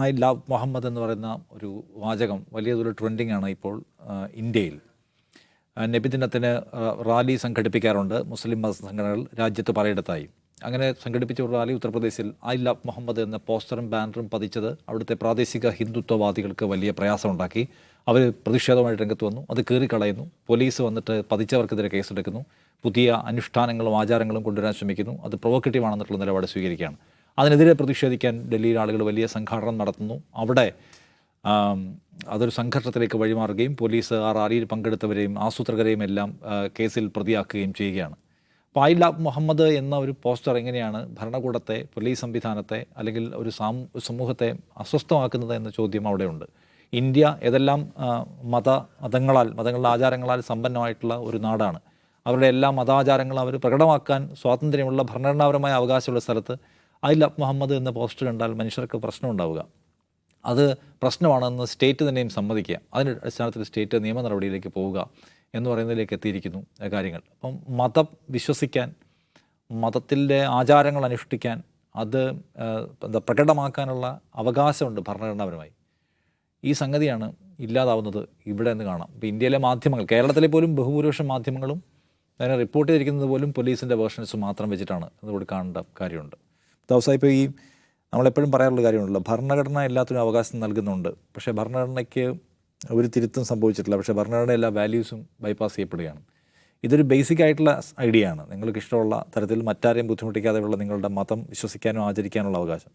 I love Muhammad എന്ന് പറയുന്ന ഒരു വാചകം വലിയ തോതിൽ ട്രെൻഡിങ് ആണ് ഇപ്പോൾ ഇന്ത്യയിൽ. നബിദിനത്തിന് റാലി സംഘടിപ്പിക്കാറുണ്ട് മുസ്ലിം മത സംഘടനകൾ രാജ്യത്ത് പലയിടത്തായി. അങ്ങനെ സംഘടിപ്പിച്ച ഒരു റാലി ഉത്തർപ്രദേശിൽ ഐ ലവ് മുഹമ്മദ് എന്ന പോസ്റ്ററും ബാനറും പതിച്ചത് അവിടുത്തെ പ്രാദേശിക ഹിന്ദുത്വവാദികൾക്ക് വലിയ പ്രയാസമുണ്ടാക്കി. അവർ പ്രതിഷേധവുമായിട്ട് രംഗത്ത് വന്നു അത് കീറിക്കളയുന്നു. പോലീസ് വന്നിട്ട് പതിച്ചവർക്കെതിരെ കേസെടുക്കുന്നു. പുതിയ അനുഷ്ഠാനങ്ങളും ആചാരങ്ങളും കൊണ്ടുവരാൻ ശ്രമിക്കുന്നു. അത് പ്രൊവോക്കേറ്റീവ് ആണെന്നുള്ള നിലപാട് സ്വീകരിക്കുകയാണ്. അതിനെതിരെ പ്രതിഷേധിക്കാൻ ഡൽഹിയിൽ ആളുകൾ വലിയ സംഘാടനം നടത്തുന്നു. അവിടെ അതൊരു സംഘർഷത്തിലേക്ക് വഴിമാറുകയും പോലീസ് ആ റാലിയിൽ പങ്കെടുത്തവരെയും ആസൂത്രകരെയും എല്ലാം കേസിൽ പ്രതിയാക്കുകയും ചെയ്യുകയാണ്. ഐ മുഹമ്മദ് എന്ന ഒരു പോസ്റ്റർ എങ്ങനെയാണ് ഭരണകൂടത്തെ പോലീസ് സംവിധാനത്തെ അല്ലെങ്കിൽ ഒരു സമൂഹത്തെ അസ്വസ്ഥമാക്കുന്നത് എന്ന ചോദ്യം അവിടെയുണ്ട്. ഇന്ത്യ ഏതെല്ലാം മത മതങ്ങളാൽ മതങ്ങളുടെ ആചാരങ്ങളാൽ സമ്പന്നമായിട്ടുള്ള ഒരു നാടാണ്. അവരുടെ എല്ലാ മതാചാരങ്ങളും അവർ പ്രകടമാക്കാൻ സ്വാതന്ത്ര്യമുള്ള ഭരണഘടനാപരമായ അവകാശമുള്ള സ്ഥലത്ത് ഐ ലവ് മുഹമ്മദ് എന്ന പോസ്റ്റർ കണ്ടാൽ മനുഷ്യർക്ക് പ്രശ്നം ഉണ്ടാവുക. അത് പ്രശ്നമാണെന്ന് സ്റ്റേറ്റ് തന്നെയും സമ്മതിക്കുക. അതിന്റെ അടിസ്ഥാനത്തിൽ സ്റ്റേറ്റ് നിയമ നടപടിയിലേക്ക് പോവുക എന്ന് പറയുന്നതിലേക്ക് എത്തിയിരിക്കുന്നു കാര്യങ്ങൾ. അപ്പം മതം വിശ്വസിക്കാൻ മതത്തിന്റെ ആചാരങ്ങൾ അനുഷ്ഠിക്കാൻ അത് എന്താ പ്രകടമാക്കാനുള്ള അവകാശമുണ്ട് ഭരണഘടനാപരമായി. ഈ സംഗതിയാണ് ഇല്ലാതാവുന്നത് ഇവിടെ നിന്ന് കാണാം. ഇപ്പോൾ ഇന്ത്യയിലെ മാധ്യമങ്ങൾ കേരളത്തിലെ പോലും ബഹുഭൂരിപക്ഷം മാധ്യമങ്ങളും അതിനെ റിപ്പോർട്ട് ചെയ്തിരിക്കുന്നത് പോലും പോലീസിന്റെ വേർഷൻസ് മാത്രം വെച്ചിട്ടാണ്. അതുകൂടി കാണേണ്ട കാര്യമുണ്ട്. ദിവസം ഇപ്പോൾ ഈ നമ്മളെപ്പോഴും പറയാറുള്ള കാര്യമുണ്ടല്ലോ ഭരണഘടന എല്ലാത്തിനും അവകാശം നൽകുന്നുണ്ട്. പക്ഷേ ഭരണഘടനയ്ക്ക് ഒരു തിരുത്തും സംഭവിച്ചിട്ടില്ല. പക്ഷേ ഭരണഘടന എല്ലാ വാല്യൂസും ബൈപ്പാസ് ചെയ്യപ്പെടുകയാണ്. ഇതൊരു ബേസിക് ആയിട്ടുള്ള ഐഡിയ ആണ്. നിങ്ങൾക്ക് ഇഷ്ടമുള്ള തരത്തിൽ മറ്റാരെയും ബുദ്ധിമുട്ടിക്കാതെയുള്ള നിങ്ങളുടെ മതം വിശ്വസിക്കാനും ആചരിക്കാനുള്ള അവകാശം.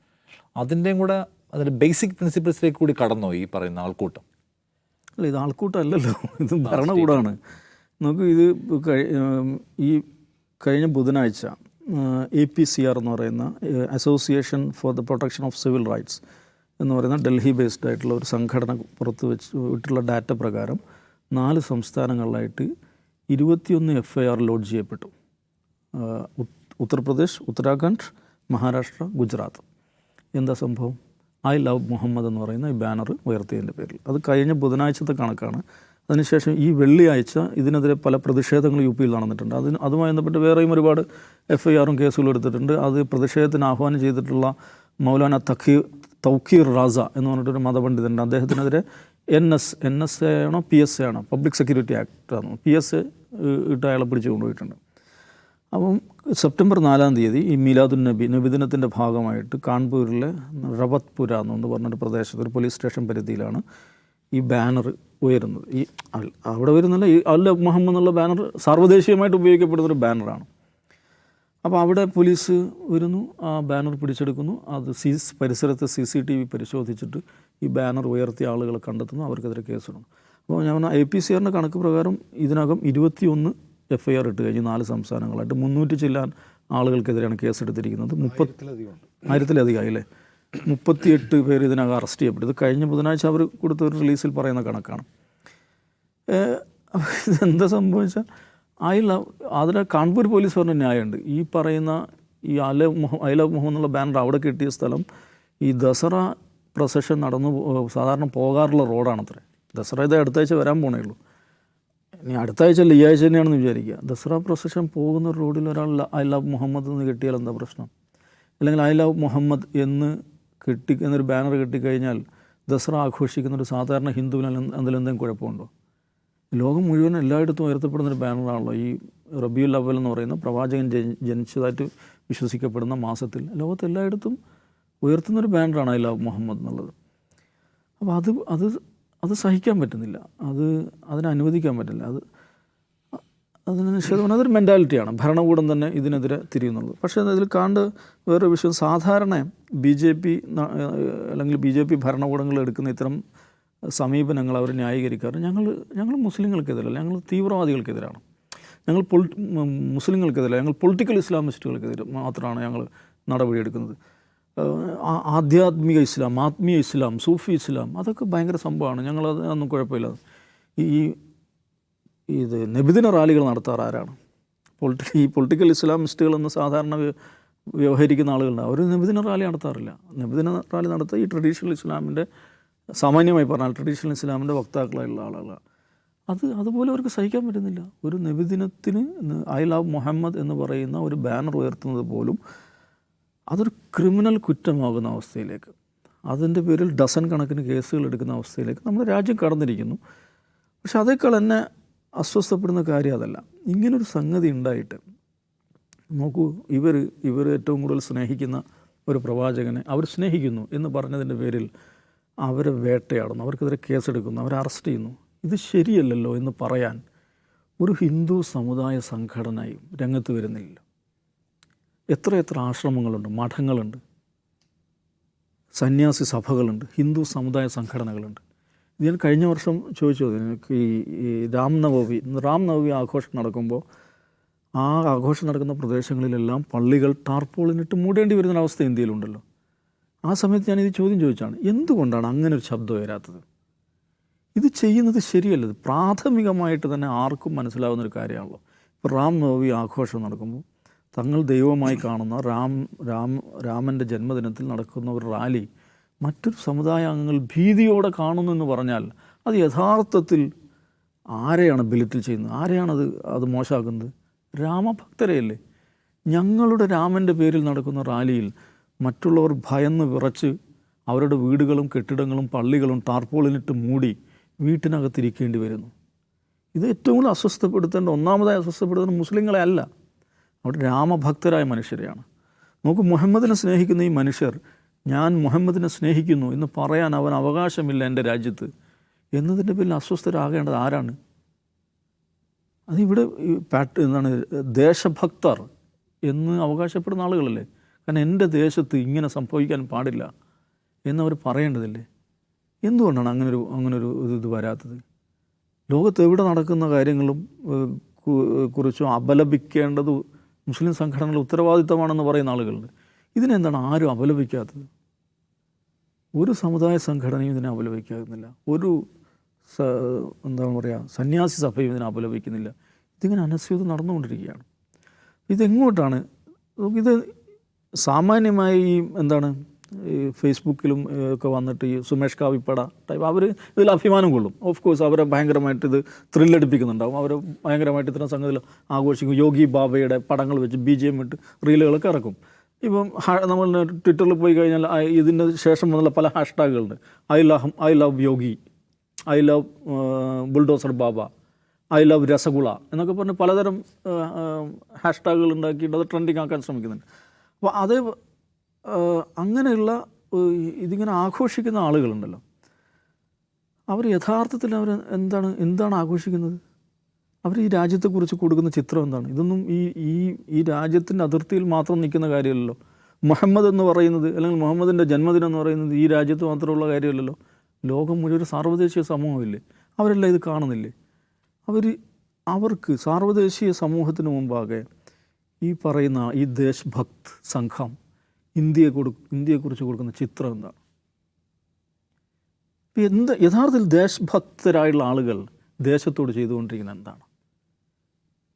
അതിന്റെയും കൂടെ അതിന്റെ ബേസിക് പ്രിൻസിപ്പിൾസിലേക്ക് കൂടി കടന്നോ ഈ പറയുന്ന ആൾക്കൂട്ടം? അല്ല ഇത് ആൾക്കൂട്ടമല്ലല്ലോ. ഇത് ഭരണകൂടമാണ് നമുക്ക് ഇത് ഈ കഴിഞ്ഞ ബുധനാഴ്ച എ പി സി ആർ എന്ന് പറയുന്ന association for the protection of civil rights എന്ന് പറയുന്ന ഡൽഹി ബേസ്ഡ് ആയിട്ടുള്ള ഒരു സംഘടന പുറത്ത് വെച്ച് വിട്ടുള്ള ഡാറ്റ പ്രകാരം നാല് സംസ്ഥാനങ്ങളിലായിട്ട് ഇരുപത്തിയൊന്ന് എഫ് ഐ ആർ ലോഡ്ജ് ചെയ്യപ്പെട്ടു. ഉത്തർപ്രദേശ് ഉത്തരാഖണ്ഡ് മഹാരാഷ്ട്ര ഗുജറാത്ത്. എന്താ സംഭവം? ഐ ലവ് മുഹമ്മദ് എന്ന് പറയുന്ന ഈ ബാനർ ഉയർത്തിയതിന്റെ പേരിൽ. അത് കഴിഞ്ഞ ബുധനാഴ്ചത്തെ കണക്കാണ്. അതിനുശേഷം ഈ വെള്ളിയാഴ്ച ഇതിനെതിരെ പല പ്രതിഷേധങ്ങളും യു പിയിൽ നടന്നിട്ടുണ്ട്. അതിന് അതുമായി ബന്ധപ്പെട്ട് വേറെയും ഒരുപാട് എഫ് ഐ ആറും കേസുകളും എടുത്തിട്ടുണ്ട്. അത് പ്രതിഷേധത്തിന് ആഹ്വാനം ചെയ്തിട്ടുള്ള മൗലാന തഖീർ തൗക്കീർ റാസ എന്ന് പറഞ്ഞിട്ടൊരു മതപണ്ഡിതനുണ്ട് അദ്ദേഹത്തിനെതിരെ N S N S A ആണോ പി എസ് എ ആണോ പബ്ലിക് സെക്യൂരിറ്റി ആക്ട് ആണോ. പി എസ് എ ഇട്ട് അയാളെ പിടിച്ചു കൊണ്ടുപോയിട്ടുണ്ട്. അപ്പം സെപ്റ്റംബർ നാലാം തീയതി ഈ മീലാദുൻ നബി നബിദിനത്തിന്റെ ഭാഗമായിട്ട് കാൺപൂരിലെ റവത്പുര എന്ന് പറഞ്ഞൊരു പ്രദേശത്ത് ഒരു പോലീസ് സ്റ്റേഷൻ പരിധിയിലാണ് ഈ ബാനർ ഉയരുന്നത്. ഈ അവിടെ വരുന്നില്ല ഈ അല്ല മുഹമ്മദ് എന്നുള്ള ബാനർ സാർവദേശീയമായിട്ട് ഉപയോഗിക്കപ്പെടുന്ന ഒരു ബാനറാണ്. അപ്പോൾ അവിടെ പോലീസ് വരുന്നു ആ ബാനർ പിടിച്ചെടുക്കുന്നു. അത് സി പരിസരത്തെ സി സി ടി വി പരിശോധിച്ചിട്ട് ഈ ബാനർ ഉയർത്തിയ ആളുകളെ കണ്ടെത്തുന്നു അവർക്കെതിരെ കേസിടുന്നു അപ്പോൾ ഞാൻ ഐ പി സി ആറിന്റെ കണക്ക് പ്രകാരം ഇതിനകം ഇരുപത്തിയൊന്ന് എഫ് ഐ ആർ ഇട്ട് കഴിഞ്ഞ് നാല് സംസ്ഥാനങ്ങളായിട്ട് മുന്നൂറ്റി ചില്ലാൻ ആളുകൾക്കെതിരെയാണ് കേസെടുത്തിരിക്കുന്നത്. മുപ്പത്തി ആയിരത്തിലധികം ആയില്ലേ മുപ്പത്തിയെട്ട് പേർ ഇതിനകം അറസ്റ്റ് ചെയ്യപ്പെട്ടു. ഇത് കഴിഞ്ഞ ബുധനാഴ്ച അവർ കൊടുത്ത ഒരു റിലീസിൽ പറയുന്ന കണക്കാണ്. ഇതെന്താ സംഭവിച്ചാൽ ഐ ലവ് അതിൽ കാൺപൂർ പോലീസ് പറഞ്ഞ ന്യായമുണ്ട്. ഈ പറയുന്ന ഈ അല ഐ ലവ് മുഹമ്മദ് എന്നുള്ള ബാനർ അവിടെ കിട്ടിയ സ്ഥലം ഈ ദസറ പ്രൊസഷൻ നടന്നു സാധാരണ പോകാറുള്ള റോഡാണത്രേ. ദസറ ഇത് അടുത്താഴ്ച വരാൻ പോണേ ഉള്ളൂ. ഇനി അടുത്താഴ്ച അല്ല ഈ ആഴ്ച തന്നെയാണെന്ന് വിചാരിക്കുക. ദസറ പ്രൊസഷൻ പോകുന്ന റോഡിൽ ഒരാൾ ഐ ലവ് മുഹമ്മദ് എന്ന് കിട്ടിയാൽ എന്താ പ്രശ്നം? അല്ലെങ്കിൽ ഐ ലവ് മുഹമ്മദ് എന്ന് കിട്ടി എന്നൊരു ബാനർ കിട്ടിക്കഴിഞ്ഞാൽ ദസറ ആഘോഷിക്കുന്ന ഒരു സാധാരണ ഹിന്ദുവിന് എന്തെങ്കിലും കുഴപ്പമുണ്ടോ? ലോകം മുഴുവൻ എല്ലായിടത്തും ഉയർത്തപ്പെടുന്ന ഒരു ബാനറാണല്ലോ ഈ റബിയുൽ അവൽ എന്ന് പറയുന്ന പ്രവാചകൻ ജനി- ജനിച്ചതായിട്ട് വിശ്വസിക്കപ്പെടുന്ന മാസത്തിൽ. ലോകത്ത് എല്ലായിടത്തും ഉയർത്തുന്നൊരു ബാനറാണ് ഐ ലവ് മുഹമ്മദ് എന്നുള്ളത്. അപ്പോൾ അത് അത് അത് സഹിക്കാൻ പറ്റുന്നില്ല. അത് അതിനെ അനുവദിക്കാൻ പറ്റില്ല. അത് അതിന് നിഷേധമാണ് അതൊരു മെന്റാലിറ്റിയാണ് ഭരണകൂടം തന്നെ ഇതിനെതിരെ തിരിയുന്നുള്ളത്. പക്ഷേ അതിൽ കാണ്ട് വേറൊരു വിഷയം. സാധാരണ ബി ജെ പി അല്ലെങ്കിൽ ബി ജെ പി ഭരണകൂടങ്ങൾ എടുക്കുന്ന ഇത്തരം സമീപനങ്ങൾ അവർ ന്യായീകരിക്കാറ്. ഞങ്ങൾ ഞങ്ങൾ മുസ്ലിങ്ങൾക്കെതിരല്ല. ഞങ്ങൾ തീവ്രവാദികൾക്കെതിരാണ്. ഞങ്ങൾ പൊളി മുസ്ലിങ്ങൾക്കെതിരല്ല. ഞങ്ങൾ പൊളിറ്റിക്കൽ ഇസ്ലാമിസ്റ്റുകൾക്കെതിരെ മാത്രമാണ് ഞങ്ങൾ നടപടിയെടുക്കുന്നത്. ആധ്യാത്മിക ഇസ്ലാം ആത്മീയ ഇസ്ലാം സൂഫി ഇസ്ലാം അതൊക്കെ ഭയങ്കര സംഭവമാണ്. ഞങ്ങളത് അതൊന്നും കുഴപ്പമില്ല ഈ ഇത് നബിദിന റാലികൾ നടത്താറ് ആരാണ്? പൊളിറ്റി ഈ പൊളിറ്റിക്കൽ ഇസ്ലാമിസ്റ്റുകൾ എന്ന് സാധാരണ വ്യ- വ്യവഹരിക്കുന്ന ആളുകളുണ്ട് അവർ നബിദിന റാലി നടത്താറില്ല. നബിദിന റാലി നടത്തുക ഈ ട്രഡീഷണൽ ഇസ്ലാമിന്റെ സാമാന്യമായി പറഞ്ഞാൽ ട്രഡീഷണൽ ഇസ്ലാമിന്റെ വക്താക്കളായുള്ള ആളുകളാണ് അത് അതുപോലെ അവർക്ക് സഹിക്കാൻ പറ്റുന്നില്ല. ഒരു നബിദിനത്തിന് ഐ ലവ് മുഹമ്മദ് എന്ന് പറയുന്ന ഒരു ബാനർ ഉയർത്തുന്നത് പോലും അതൊരു ക്രിമിനൽ കുറ്റമാകുന്ന അവസ്ഥയിലേക്ക് അതിന്റെ പേരിൽ ഡസൻ കണക്കിന് കേസുകൾ എടുക്കുന്ന അവസ്ഥയിലേക്ക് നമ്മുടെ രാജ്യം കടന്നിരിക്കുന്നു. പക്ഷെ അതേക്കാൾ എന്നെ അസ്വസ്ഥപ്പെടുന്ന കാര്യം അതല്ല. ഇങ്ങനൊരു സംഗതി ഉണ്ടായിട്ട് നോക്കൂ ഇവർ ഇവർ ഏറ്റവും കൂടുതൽ സ്നേഹിക്കുന്ന ഒരു പ്രവാചകനെ അവർ സ്നേഹിക്കുന്നു എന്ന് പറഞ്ഞതിന്റെ പേരിൽ അവരെ വേട്ടയാടുന്നു അവർക്കെതിരെ കേസെടുക്കുന്നു അവരെ അറസ്റ്റ് ചെയ്യുന്നു. ഇത് ശരിയല്ലല്ലോ എന്ന് പറയാൻ ഒരു ഹിന്ദു സമുദായ സംഘടനയും രംഗത്ത് വരുന്നില്ല. എത്ര എത്ര ആശ്രമങ്ങളുണ്ട് മഠങ്ങളുണ്ട് സന്യാസി സഭകളുണ്ട് ഹിന്ദു സമുദായ സംഘടനകളുണ്ട്. ഞാൻ കഴിഞ്ഞ വർഷം ചോദിച്ചു എനിക്ക് ഈ രാംനവമി രാംനവമി ആഘോഷം നടക്കുമ്പോൾ ആ ആഘോഷം നടക്കുന്ന പ്രദേശങ്ങളിലെല്ലാം പള്ളികൾ ടാർപോളിനിട്ട് മൂടേണ്ടി വരുന്ന അവസ്ഥ ഇന്ത്യയിലുണ്ടല്ലോ. ആ സമയത്ത് ഞാൻ ഇത് ചോദ്യം ചോദിച്ചാണ് എന്തുകൊണ്ടാണ് അങ്ങനെ ഒരു ശബ്ദം വരാത്തത് ഇത് ചെയ്യുന്നത് ശരിയല്ല പ്രാഥമികമായിട്ട് തന്നെ ആർക്കും മനസ്സിലാവുന്ന ഒരു കാര്യമാണല്ലോ. ഇപ്പോൾ റാം നവമി ആഘോഷം നടക്കുമ്പോൾ തങ്ങൾ ദൈവമായി കാണുന്ന രാം രാം രാമന്റെ ജന്മദിനത്തിൽ നടക്കുന്ന ഒരു റാലി മറ്റൊരു സമുദായ അംഗങ്ങൾ ഭീതിയോടെ കാണുന്നെന്ന് പറഞ്ഞാൽ അത് യഥാർത്ഥത്തിൽ ആരെയാണ് ബലിറ്റിൽ ചെയ്യുന്നത്? ആരെയാണത് അത് മോശമാക്കുന്നത്? രാമഭക്തരെയല്ലേ? ഞങ്ങളുടെ രാമന്റെ പേരിൽ നടക്കുന്ന റാലിയിൽ മറ്റുള്ളവർ ഭയന്ന് വിറച്ച് അവരുടെ വീടുകളും കെട്ടിടങ്ങളും പള്ളികളും ടാർപോളിനിട്ട് മൂടി വീട്ടിനകത്തിരിക്കേണ്ടി വരുന്നു. ഇത് ഏറ്റവും കൂടുതൽ അസ്വസ്ഥപ്പെടുത്തേണ്ട ഒന്നാമതായി അസ്വസ്ഥപ്പെടുത്തേണ്ട മുസ്ലിങ്ങളെ അല്ല. അവിടെ രാമഭക്തരായ മനുഷ്യരെയാണ്. നോക്കൂ മുഹമ്മദിനെ സ്നേഹിക്കുന്ന ഈ മനുഷ്യർ ഞാൻ മുഹമ്മദിനെ സ്നേഹിക്കുന്നു എന്ന് പറയാൻ അവൻ അവകാശമില്ല എന്റെ രാജ്യത്ത് എന്നതിന്റെ പേരിൽ അസ്വസ്ഥരാകേണ്ടത് ആരാണ്? അതിവിടെ പാട്ട് എന്താണ്? ദേശഭക്തർ എന്ന് അവകാശപ്പെടുന്ന ആളുകളല്ലേ? കാരണം എന്റെ ദേശത്ത് ഇങ്ങനെ സംഭവിക്കാൻ പാടില്ല എന്നവർ പറയേണ്ടതില്ലേ? എന്തുകൊണ്ടാണ് അങ്ങനൊരു അങ്ങനൊരു ഇത് വരാത്തത്? ലോകത്ത് എവിടെ നടക്കുന്ന കാര്യങ്ങളും കുറിച്ചും അപലപിക്കേണ്ടത് മുസ്ലിം സംഘടനകളുടെ ഉത്തരവാദിത്തമാണെന്ന് പറയുന്ന ആളുകളുണ്ട്. ഇതിനെന്താണ് ആരും അപലപിക്കാത്തത്? ഒരു സമുദായ സംഘടനയും ഇതിനെ അപലപിക്കുന്നില്ല ഒരു എന്താണ് പറയുക സന്യാസി സഭയും ഇതിനെ അപലപിക്കുന്നില്ല. ഇതിങ്ങനെ അനസ്യൂതം നടന്നുകൊണ്ടിരിക്കുകയാണ്. ഇതെങ്ങോട്ടാണ്? ഇത് സാമാന്യമായി ഈ എന്താണ് ഈ ഫേസ്ബുക്കിലും ഒക്കെ വന്നിട്ട് ഈ സുമേഷ് കാവിപ്പട ടൈപ്പ് അവർ ഇതിൽ അഭിമാനം കൊള്ളും. ഓഫ് കോഴ്സ് അവരെ ഭയങ്കരമായിട്ട് ഇത് ത്രില്ലടിപ്പിക്കുന്നുണ്ടാവും. അവർ ഭയങ്കരമായിട്ട് ഇത്തരം സംഗതിയിൽ ആഘോഷിക്കും. യോഗി ബാബയുടെ പടങ്ങൾ വെച്ച് ബി ജെ എം ഇട്ട് റീലുകളൊക്കെ ഇറക്കും. ഇപ്പം നമ്മൾ ട്വിറ്ററിൽ പോയി കഴിഞ്ഞാൽ ഇതിന് ശേഷം വന്നുള്ള പല ഹാഷ്ടാഗുകളുണ്ട്. I love I love Yogi I love bulldozer Baba I love rasgulla എന്നൊക്കെ പറഞ്ഞ് പലതരം ഹാഷ്ടാഗുകൾ ഉണ്ടാക്കിയിട്ട് അത് ട്രെൻഡിങ് ആക്കാൻ ശ്രമിക്കുന്നുണ്ട്. അപ്പോൾ അത് അങ്ങനെയുള്ള ഇതിങ്ങനെ ആഘോഷിക്കുന്ന ആളുകളുണ്ടല്ലോ. അവർ യഥാർത്ഥത്തിൽ അവർ എന്താണ് എന്താണ് ആഘോഷിക്കുന്നത്? അവർ ഈ രാജ്യത്തെക്കുറിച്ച് കൊടുക്കുന്ന ചിത്രം എന്താണ്? ഇതൊന്നും ഈ ഈ ഈ രാജ്യത്തിന്റെ അതിർത്തിയിൽ മാത്രം നിൽക്കുന്ന കാര്യമല്ലല്ലോ. മുഹമ്മദ് എന്ന് പറയുന്നത് അല്ലെങ്കിൽ മുഹമ്മദിന്റെ ജന്മദിനം എന്ന് പറയുന്നത് ഈ രാജ്യത്ത് മാത്രമുള്ള കാര്യമല്ലല്ലോ. ലോകം മുഴുവൻ സാർവദേശീയ സമൂഹമില്ലേ? അവരെല്ലാം ഇത് കാണുന്നില്ലേ? അവർ അവർക്ക് സാർവദേശീയ സമൂഹത്തിന് മുമ്പാകെ ഈ പറയുന്ന ഈ ദേശഭക്ത് സംഘം ഇന്ത്യയെ കൊടു ഇന്ത്യയെക്കുറിച്ച് കൊടുക്കുന്ന ചിത്രം എന്താണ്? എന്ത് യഥാർത്ഥത്തിൽ ദേശഭക്തരായുള്ള ആളുകൾ ദേശത്തോട് ചെയ്തുകൊണ്ടിരിക്കുന്നത് എന്താണ്?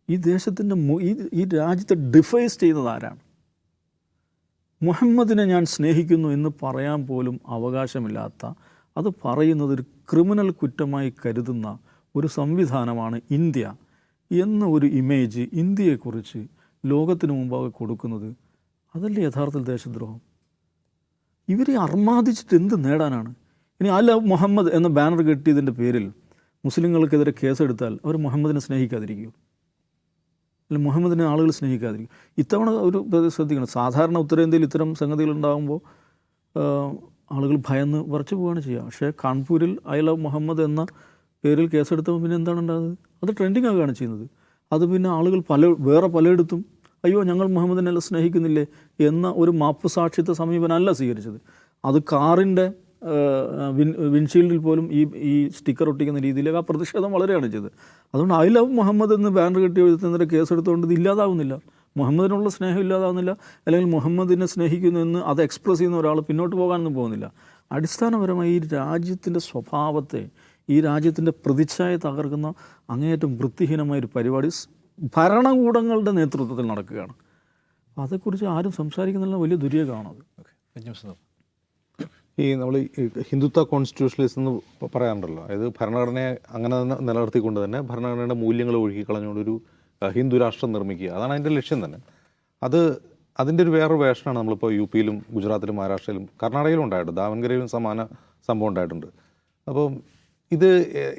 ഈ ദേശത്തിന്റെ ഈ ഈ രാജ്യത്തെ ഡിഫൈസ് ചെയ്യുന്നത് ആരാണ്? മുഹമ്മദിനെ ഞാൻ സ്നേഹിക്കുന്നു എന്ന് പറയാൻ പോലും അവകാശമില്ലാത്ത അത് പറയുന്നത് ഒരു ക്രിമിനൽ കുറ്റമായി കരുതുന്ന ഒരു സംവിധാനമാണ് ഇന്ത്യ എന്ന ഒരു ഇമേജ് ഇന്ത്യയെക്കുറിച്ച് ലോകത്തിന് മുമ്പാകെ കൊടുക്കുന്നത്. അതല്ലേ യഥാർത്ഥത്തിൽ ദേശദ്രോഹം? ഇവരെ അർമാദിച്ചിട്ട് എന്ത് നേടാനാണ്? ഇനി അല്ല മുഹമ്മദ് എന്ന ബാനർ കെട്ടിയതിന്റെ പേരിൽ മുസ്ലിങ്ങൾക്കെതിരെ കേസെടുത്താൽ അവർ മുഹമ്മദിനെ സ്നേഹിക്കാതിരിക്കുമോ അല്ല മുഹമ്മദിനെ ആളുകൾ സ്നേഹിക്കാതിരിക്കും. ഇത്തവണ ഒരു ശ്രദ്ധിക്കണം. സാധാരണ ഉത്തരേന്ത്യയിൽ ഇത്തരം സംഗതികൾ ഉണ്ടാകുമ്പോൾ ആളുകൾ ഭയന്ന് വറച്ചു പോവുകയാണ് ചെയ്യുക. പക്ഷേ കാൺപൂരിൽ ഐ ലവ് മുഹമ്മദ് എന്ന പേരിൽ കേസെടുത്തപ്പോൾ പിന്നെ എന്താണ് ഉണ്ടാകുന്നത് അത് ട്രെൻഡിങ് ആകുകയാണ് ചെയ്യുന്നത്. അത് പിന്നെ ആളുകൾ പല വേറെ പലയിടത്തും അയ്യോ ഞങ്ങൾ മുഹമ്മദിനെല്ലാം സ്നേഹിക്കുന്നില്ലേ? എന്ന ഒരു മാപ്പ് സാക്ഷിത്വ സമീപനമല്ല സ്വീകരിച്ചത്. അത് കാറിന്റെ വിൻ വിൻഷീൽഡിൽ പോലും ഈ ഈ സ്റ്റിക്കർ ഒട്ടിക്കുന്ന രീതിയിലേക്ക് ആ പ്രതിഷേധം വളരെയാണ് ചെയ്തത്. അതുകൊണ്ട് ഐ ലവ് മുഹമ്മദ് എന്ന് ബാനർ കെട്ടി എഴുതുന്നതിന്റെ കേസെടുത്തുകൊണ്ട് ഇത് ഇല്ലാതാവുന്നില്ല. മുഹമ്മദിനുള്ള സ്നേഹം ഇല്ലാതാവുന്നില്ല. അല്ലെങ്കിൽ മുഹമ്മദിനെ സ്നേഹിക്കുന്നു എന്ന് അത് എക്സ്പ്രസ് ചെയ്യുന്ന ഒരാൾ പിന്നോട്ട് പോകാനൊന്നും പോകുന്നില്ല. അടിസ്ഥാനപരമായി ഈ രാജ്യത്തിന്റെ സ്വഭാവത്തെ ഈ രാജ്യത്തിന്റെ പ്രതിച്ഛായ തകർക്കുന്ന അങ്ങേയറ്റം വൃത്തിഹീനമായ ഒരു പരിപാടി ഭരണകൂടങ്ങളുടെ നേതൃത്വത്തിൽ നടക്കുകയാണ്. അതേക്കുറിച്ച് ആരും സംസാരിക്കുന്നില്ല. വലിയ ദുര്യോഗമാണത് ഓക്കെ ഈ നമ്മൾ ഹിന്ദുത്വ കോൺസ്റ്റിറ്റ്യൂഷണലിസം എന്ന് പറയാറുണ്ടല്ലോ. അതായത് ഭരണഘടനയെ അങ്ങനെ തന്നെ നിലനിർത്തിക്കൊണ്ട് തന്നെ ഭരണഘടനയുടെ മൂല്യങ്ങൾ ഒഴുക്കി കളഞ്ഞുകൊണ്ട് ഒരു ഹിന്ദു രാഷ്ട്രം നിർമ്മിക്കുക. അതാണ് അതിന്റെ ലക്ഷ്യം തന്നെ. അത് അതിന്റെ ഒരു വേറൊരു വേഷമാണ് നമ്മളിപ്പോൾ യു പിയിലും ഗുജറാത്തിലും മഹാരാഷ്ട്രയിലും കർണാടകയിലും ഉണ്ടായിട്ടുണ്ട് ദാവൻഗരയിലും സമാന സംഭവം ഉണ്ടായിട്ടുണ്ട്. അപ്പം ഇത്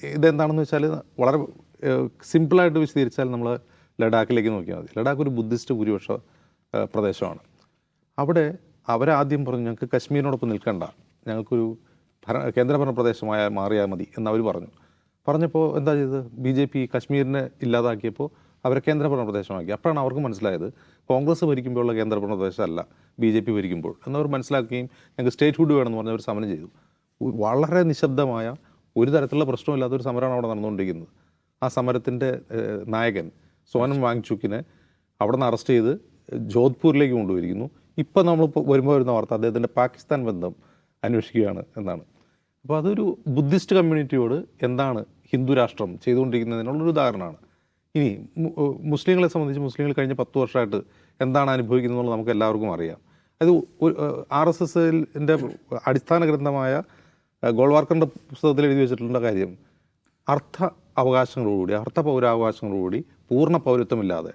ഇതെന്താണെന്ന് വെച്ചാൽ വളരെ സിമ്പിളായിട്ട് വിശദീകരിച്ചാൽ നമ്മൾ ലഡാക്കിലേക്ക് നോക്കിയാൽ മതി. ലഡാക്ക് ഒരു ബുദ്ധിസ്റ്റ് ഭൂരിപക്ഷ പ്രദേശമാണ്. അവിടെ അവരാദ്യം പറഞ്ഞു ഞങ്ങൾക്ക് കശ്മീരിനോടൊപ്പം നിൽക്കണ്ട. ഞങ്ങൾക്കൊരു ഭരണ കേന്ദ്രഭരണ പ്രദേശമായ മാറിയാൽ മതി എന്നവർ പറഞ്ഞു. പറഞ്ഞപ്പോൾ എന്താ ചെയ്തത്? ബി ജെ പി കശ്മീരിനെ ഇല്ലാതാക്കിയപ്പോൾ അവരെ കേന്ദ്രഭരണ പ്രദേശമാക്കി അപ്പോഴാണ് അവർക്ക് മനസ്സിലായത് കോൺഗ്രസ് ഭരിക്കുമ്പോഴുള്ള കേന്ദ്രഭരണ പ്രദേശമല്ല ബി ജെ പി ഭരിക്കുമ്പോൾ എന്നവർ മനസ്സിലാക്കുകയും ഞങ്ങൾക്ക് സ്റ്റേറ്റ് ഹുഡ് വേണമെന്ന് പറഞ്ഞ് അവർ സമരം ചെയ്തു. വളരെ നിശബ്ദമായ ഒരു തരത്തിലുള്ള പ്രശ്നമില്ലാത്ത ഒരു സമരമാണ് അവിടെ നടന്നുകൊണ്ടിരിക്കുന്നത്. ആ സമരത്തിന്റെ നായകൻ സോനം വാങ്ചുക്കിനെ അവിടെ നിന്ന് അറസ്റ്റ് ചെയ്ത് ജോധ്പൂരിലേക്ക് കൊണ്ടുപോയിരിക്കുന്നു. ഇപ്പം നമ്മൾ വരുമ്പോൾ വരുന്ന വാർത്ത അദ്ദേഹത്തിന്റെ പാകിസ്ഥാൻ ബന്ധം അന്വേഷിക്കുകയാണ് എന്നാണ്. അപ്പോൾ അതൊരു ബുദ്ധിസ്റ്റ് കമ്മ്യൂണിറ്റിയോട് എന്താണ് ഹിന്ദു രാഷ്ട്രം ചെയ്തുകൊണ്ടിരിക്കുന്നതിനുള്ളൊരു ഉദാഹരണമാണ്. ഇനി മുസ്ലിങ്ങളെ സംബന്ധിച്ച് മുസ്ലിങ്ങൾ കഴിഞ്ഞ പത്ത് വർഷമായിട്ട് എന്താണ് അനുഭവിക്കുന്നത് എന്നുള്ളത് നമുക്ക് എല്ലാവർക്കും അറിയാം. അത് ആർ എസ് എസിന്റെ അടിസ്ഥാന ഗ്രന്ഥമായ ഗോൾവാർക്കറിന്റെ പുസ്തകത്തിൽ എഴുതി വെച്ചിട്ടുള്ള കാര്യം അർത്ഥ അവകാശങ്ങളോടുകൂടി അർത്ഥ പൗരാവകാശങ്ങളോടുകൂടി പൂർണ പൗരത്വമില്ലാതെ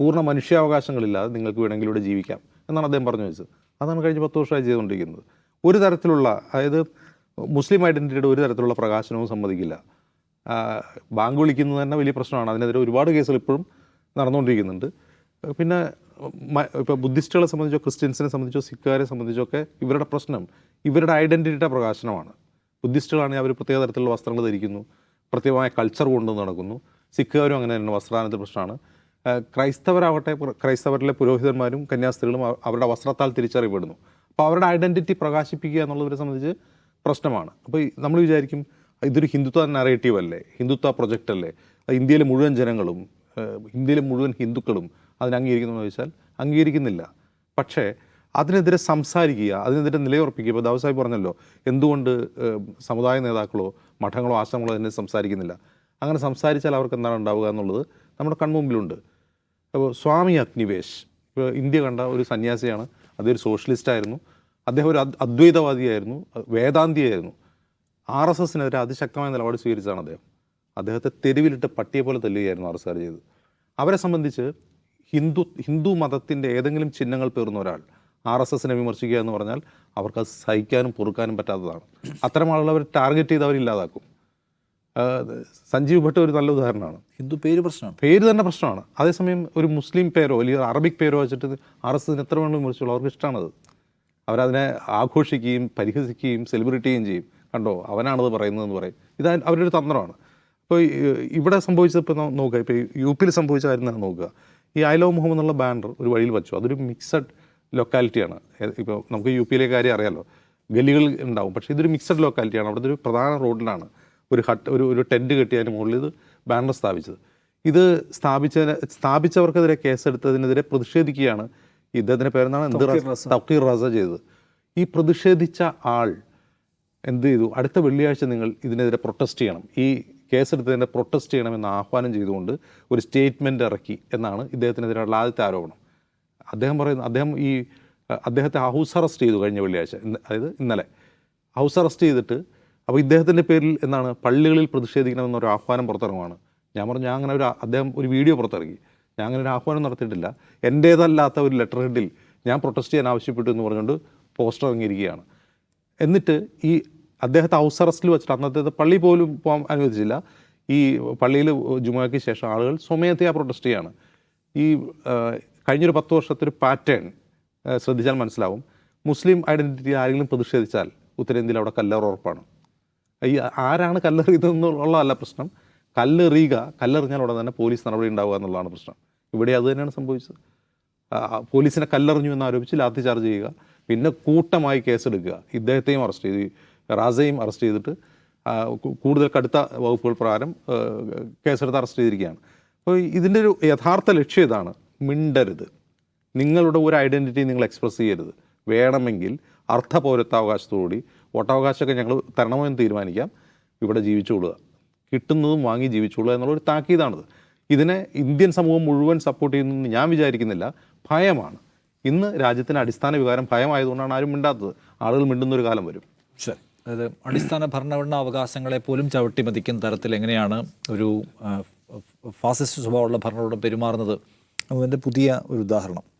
പൂർണ മനുഷ്യാവകാശങ്ങളില്ലാതെ നിങ്ങൾക്ക് വേണമെങ്കിൽ ഇവിടെ ജീവിക്കാം എന്നാണ് അദ്ദേഹം പറഞ്ഞു വെച്ചത്. അതാണ് കഴിഞ്ഞ പത്ത് വർഷമായി ചെയ്തുകൊണ്ടിരിക്കുന്നത്. ഒരു തരത്തിലുള്ള അതായത് മുസ്ലിം ഐഡന്റിറ്റിയുടെ ഒരു തരത്തിലുള്ള പ്രകാശനവും സമ്മതിക്കില്ല. ബാങ്ക് വിളിക്കുന്നത് തന്നെ വലിയ പ്രശ്നമാണ്. അതിനെതിരെ ഒരുപാട് കേസുകൾ ഇപ്പോഴും നടന്നുകൊണ്ടിരിക്കുന്നുണ്ട്. പിന്നെ ഇപ്പോൾ ബുദ്ധിസ്റ്റുകളെ സംബന്ധിച്ചോ ക്രിസ്ത്യൻസിനെ സംബന്ധിച്ചോ സിഖുകാരെ സംബന്ധിച്ചോ ഒക്കെ ഇവരുടെ പ്രശ്നം ഇവരുടെ ഐഡന്റിറ്റിയുടെ പ്രകാശനമാണ്. ബുദ്ധിസ്റ്റുകളാണെങ്കിൽ അവർ പ്രത്യേക തരത്തിലുള്ള വസ്ത്രങ്ങൾ ധരിക്കുന്നു. പ്രത്യേകമായ കൾച്ചർ കൊണ്ട് നടക്കുന്നു. സിഖുകാരും അങ്ങനെ തന്നെ വസ്ത്രദാനത്തിൽ പ്രശ്നമാണ്. ക്രൈസ്തവരാവട്ടെ ക്രൈസ്തവരിലെ പുരോഹിതന്മാരും കന്യാസ്ത്രീകളും അവരുടെ വസ്ത്രത്താൽ തിരിച്ചറിയപ്പെടുന്നു. അപ്പോൾ അവരുടെ ഐഡന്റിറ്റി പ്രകാശിപ്പിക്കുക എന്നുള്ളവരെ സംബന്ധിച്ച് പ്രശ്നമാണ്. അപ്പോൾ നമ്മൾ വിചാരിക്കും ഇതൊരു ഹിന്ദുത്വ നറേറ്റീവ് അല്ലേ? ഹിന്ദുത്വ പ്രൊജക്റ്റ് അല്ലേ? ഇന്ത്യയിലെ മുഴുവൻ ജനങ്ങളും ഇന്ത്യയിലെ മുഴുവൻ ഹിന്ദുക്കളും അതിനെ അംഗീകരിക്കുന്നു എന്ന് ചോദിച്ചാൽ അംഗീകരിക്കുന്നില്ല. പക്ഷേ അതിനെതിരെ സംസാരിക്കുക അതിനെതിരെ നിലയുറപ്പിക്കുക ഇപ്പോൾ ദാവസായി പറഞ്ഞല്ലോ എന്തുകൊണ്ട് സമുദായ നേതാക്കളോ മഠങ്ങളോ ആശ്രമങ്ങളോ അതിനെ സംസാരിക്കുന്നില്ല? അങ്ങനെ സംസാരിച്ചാൽ അവർക്ക് എന്താണ് ഉണ്ടാവുക എന്നുള്ളത് നമ്മുടെ കൺമുമ്പിലുണ്ട്. അപ്പോൾ സ്വാമി അഗ്നിവേശ് ഇപ്പോൾ ഇന്ത്യ കണ്ട ഒരു സന്യാസിയാണ് അദ്ദേഹം സോഷ്യലിസ്റ്റ് ആയിരുന്നു അദ്ദേഹം ഒരു അദ്വൈതവാദിയായിരുന്നു. വേദാന്തിയായിരുന്നു. ആർ എസ് എസിനെതിരെ അതിശക്തമായ നിലപാട് സ്വീകരിച്ചാണ് അദ്ദേഹം. അദ്ദേഹത്തെ തെരുവിലിട്ട് പട്ടിയെ പോലെ തല്ലുകയായിരുന്നു ആർ എസ് ആർ ചെയ്ത് അവരെ സംബന്ധിച്ച് ഹിന്ദു ഹിന്ദു മതത്തിന്റെ ഏതെങ്കിലും ചിഹ്നങ്ങൾ പേർന്ന ഒരാൾ ആർ എസ് എസിനെ വിമർശിക്കുക എന്ന് പറഞ്ഞാൽ അവർക്ക് അത് സഹിക്കാനും പൊറുക്കാനും പറ്റാത്തതാണ്. അത്തരം ആളുകൾ അവർ ടാർഗറ്റ് ചെയ്ത് അവരില്ലാതാക്കും. സഞ്ജീവ് ഭട്ട് ഒരു നല്ല ഉദാഹരണമാണ്. ഹിന്ദു പേര് പ്രശ്നമാണ്. പേര് തന്നെ പ്രശ്നമാണ്. അതേസമയം ഒരു മുസ്ലിം പേരോ അല്ലെങ്കിൽ അറബിക് പേരോ വെച്ചിട്ട് ആർ എസ് എസിന് എത്ര വേണമെങ്കിലും മുറിച്ചോളൂ അവർക്ക് ഇഷ്ടമാണത്. അവരതിനെ ആഘോഷിക്കുകയും പരിഹസിക്കുകയും സെലിബ്രേറ്റ് ചെയ്യുകയും ചെയ്യും. കണ്ടോ? അവനാണത് പറയുന്നതെന്ന് പറയും. ഇത് അവരുടെ തന്ത്രമാണ്. അപ്പോൾ ഇവിടെ സംഭവിച്ചത് ഇപ്പോൾ നോക്കുക. ഇപ്പോൾ യു പിയിൽ സംഭവിച്ച കാര്യം തന്നെ നോക്കുക. ഈ ഐ ലവ് മുഹമ്മദ് എന്നുള്ള ബാനർ ഒരു വഴിയിൽ വെച്ചു. അതൊരു മിക്സഡ് ലൊക്കാലിറ്റിയാണ് ഇപ്പോൾ നമുക്ക് യു പിയിലെ കാര്യം അറിയാമല്ലോ ഗലികൾ ഉണ്ടാവും. പക്ഷേ ഇതൊരു മിക്സഡ് ലൊക്കാലിറ്റിയാണ് അവിടുത്തെ ഒരു പ്രധാന റോഡിലാണ് ഒരു ഹട്ട് ഒരു ഒരു ടെന്റ് കെട്ടി അതിന് മുകളിൽ ഇത് ബാനർ സ്ഥാപിച്ചത്. ഇത് സ്ഥാപിച്ചതിന് സ്ഥാപിച്ചവർക്കെതിരെ കേസെടുത്തതിനെതിരെ പ്രതിഷേധിക്കുകയാണ് ഇദ്ദേഹത്തിന്റെ പേരെന്നാണ് തൗക്കീർ റസ ചെയ്തത്. ഈ പ്രതിഷേധിച്ച ആൾ എന്ത് ചെയ്തു? അടുത്ത വെള്ളിയാഴ്ച നിങ്ങൾ ഇതിനെതിരെ പ്രൊട്ടസ്റ്റ് ചെയ്യണം. ഈ കേസെടുത്തതിനെ പ്രൊട്ടസ്റ്റ് ചെയ്യണമെന്ന് ആഹ്വാനം ചെയ്തുകൊണ്ട് ഒരു സ്റ്റേറ്റ്മെന്റ് ഇറക്കി എന്നാണ് ഇദ്ദേഹത്തിനെതിരെയുള്ള ആദ്യത്തെ ആരോപണം. അദ്ദേഹം പറയുന്നത് അദ്ദേഹം ഈ അദ്ദേഹത്തെ ഹൗസ് അറസ്റ്റ് ചെയ്തു കഴിഞ്ഞ വെള്ളിയാഴ്ച അതായത് ഇന്നലെ. ഹൗസ് അറസ്റ്റ് ചെയ്തിട്ട് അപ്പോൾ ഇദ്ദേഹത്തിന്റെ പേരിൽ എന്നാണ് പള്ളികളിൽ പ്രതിഷേധിക്കണമെന്നൊരു ആഹ്വാനം പുറത്തിറങ്ങുവാണ്. ഞാൻ പറഞ്ഞു ഞാൻ അങ്ങനെ ഒരു അദ്ദേഹം ഒരു വീഡിയോ പുറത്തിറങ്ങി. ഞാൻ അങ്ങനെ ഒരു ആഹ്വാനം നടത്തിയിട്ടില്ല. എന്റേതല്ലാത്ത ഒരു ലെറ്റർ ഹെഡിൽ ഞാൻ പ്രൊട്ടസ്റ്റ് ചെയ്യാൻ ആവശ്യപ്പെട്ടു എന്ന് പറഞ്ഞുകൊണ്ട് പോസ്റ്റർ ഇറങ്ങിയിരിക്കുകയാണ്. എന്നിട്ട് ഈ അദ്ദേഹത്തെ ഹൗസ് അറസ്റ്റിൽ വെച്ചിട്ട് അന്നത്തെ പള്ളി പോലും പോകാൻ അനുവദിച്ചില്ല. ഈ പള്ളിയിൽ ജുമാക്ക് ശേഷം ആളുകൾ സ്വമേധയാ പ്രൊട്ടസ്റ്റ് ചെയ്യാണ്. ഈ കഴിഞ്ഞൊരു പത്ത് വർഷത്തെ ഒരു പാറ്റേൺ ശ്രദ്ധിച്ചാൽ മനസ്സിലാവും. മുസ്ലിം ഐഡന്റിറ്റി ആരെങ്കിലും പ്രതിഷേധിച്ചാൽ ഉത്തരേന്ത്യയിൽ അവിടെ കല്ലറ ഉറപ്പാണ്. ഈ ആരാണ് കല്ലെറിയുന്നതെന്നുള്ളതല്ല പ്രശ്നം. കല്ലെറിയുക കല്ലെറിഞ്ഞാൽ ഉടനെ തന്നെ പോലീസ് നടപടി ഉണ്ടാവുക എന്നുള്ളതാണ് പ്രശ്നം. ഇവിടെ അത് തന്നെയാണ് സംഭവിച്ചത്. പോലീസിനെ കല്ലെറിഞ്ഞു എന്ന് ആരോപിച്ച് ലാത്തി ചാർജ് ചെയ്യുക പിന്നെ കൂട്ടമായി കേസെടുക്കുക. ഇദ്ദേഹത്തെയും അറസ്റ്റ് ചെയ്തു റാസയും അറസ്റ്റ് ചെയ്തിട്ട് കൂടുതൽ കടുത്ത വകുപ്പുകൾ പ്രകാരം കേസെടുത്ത് അറസ്റ്റ് ചെയ്തിരിക്കുകയാണ്. അപ്പോൾ ഇതിന്റെ ഒരു യഥാർത്ഥ ലക്ഷ്യം ഇതാണ്. മിണ്ടരുത്. നിങ്ങളുടെ ഒരു ഐഡന്റിറ്റി നിങ്ങൾ എക്സ്പ്രസ് ചെയ്യരുത്. വേണമെങ്കിൽ അർത്ഥ പൗരത്വാവകാശത്തോടുകൂടി വോട്ടവകാശമൊക്കെ ഞങ്ങൾ തരണമോ എന്ന് തീരുമാനിക്കാം. ഇവിടെ ജീവിച്ചുകൊള്ളുക. കിട്ടുന്നതും വാങ്ങി ജീവിച്ചുകൊള്ളുക എന്നുള്ള ഒരു താക്കീതാണിത്. ഇതിനെ ഇന്ത്യൻ സമൂഹം മുഴുവൻ സപ്പോർട്ട് ചെയ്യുന്നതെന്ന് ഞാൻ വിചാരിക്കുന്നില്ല. ഭയമാണ്. ഇന്ന് രാജ്യത്തിന്റെ അടിസ്ഥാന വികാരം ഭയമായതുകൊണ്ടാണ് ആരും മിണ്ടാത്തത്. ആളുകൾ മിണ്ടുന്ന ഒരു കാലം വരും. ശരി. അതായത് അടിസ്ഥാന ഭരണഘടനാ അവകാശങ്ങളെ പോലും ചവിട്ടിമതിക്കുന്ന തരത്തിൽ എങ്ങനെയാണ് ഒരു ഫാസിസ്റ്റ് സ്വഭാവമുള്ള ഭരണകൂടം പെരുമാറുന്നത്? അതിന്റെ പുതിയ ഒരു ഉദാഹരണം.